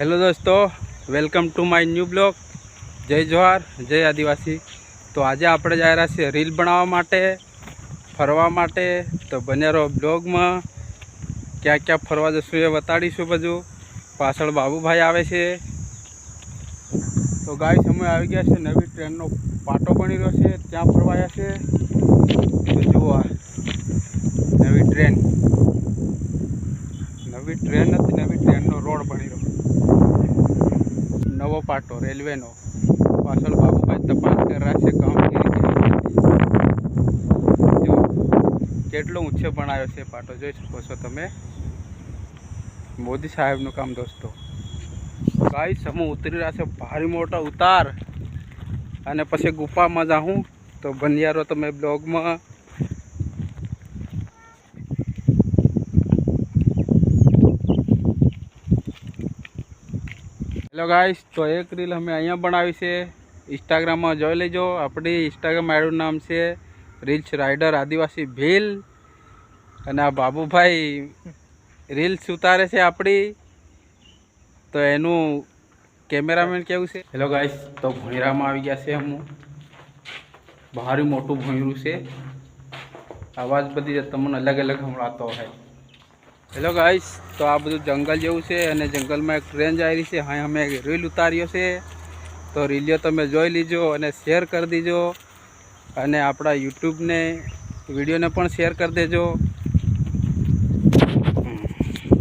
Hello દોસ્તો, welcome to my new blog. જય જોહાર, જય આદિવાસી. તો આજે આપણે જઈ રહ્યા છીએ રીલ બનાવવા માટે, ફરવા માટે. તો બને રહો બ્લોગમાં. ક્યાં ક્યાં ફરવા જશું એ બતાડીશું બધું. પાછળ બાબુભાઈ આવે છે. તો ગાય સમય આવી ગયા છે નવી ટ્રેનનો પાટો બની રહ્યો છે. ત્યાં ફરવાયા છે તો જુઓ નવી ટ્રેન. નવી ટ્રેન નથી, નવી ટ્રેનનો રોડ બની રહ્યો. નવો પાટો, રેલવેનો. પાછળ બાબુભાઈ તપાસ કરી રહ્યા છે કામગીરી કેટલો ઊંચો બનાવ્યો છે પાટો, જોઈ શકો છો તમે. મોદી સાહેબનું કામ દોસ્તો. કાંઈ સમૂહ ઉતરી રહ્યા છે, ભારે મોટા ઉતાર. અને પછી ગુફામાં જાઉં તો બનિયારો તમે બ્લોગમાં હેલો ગાઈસ, તો એક રીલ અમે અહીંયા બનાવી છે. ઇન્સ્ટાગ્રામમાં જોઈ લેજો. આપણી ઇન્સ્ટાગ્રામ આઈડું નામ છે રીલ્સ રાઇડર આદિવાસી ભીલ. અને આ બાબુભાઈ રીલ્સ ઉતારે છે આપણી. તો એનું કેમેરામેન કેવું છે? હેલો ગાઈસ, તો ભોંયરામાં આવી ગયા છે હું ભારે મોટું ભોંયરું છે. અવાજ બધી તમને અલગ અલગ સંભળાતો હોય. હેલો ગાઈસ તો આ બધું જંગલ જેવું છે અને જંગલમાં એક ટ્રેન જઈ રહી છે. હા અમે રીલ ઉતાર્યો છે. તો રીલ્યો તમે જોઈ લીજો અને શેર કરી દીજો. અને આપણા યુટ્યુબને વિડીયોને પણ શેર કરી દેજો.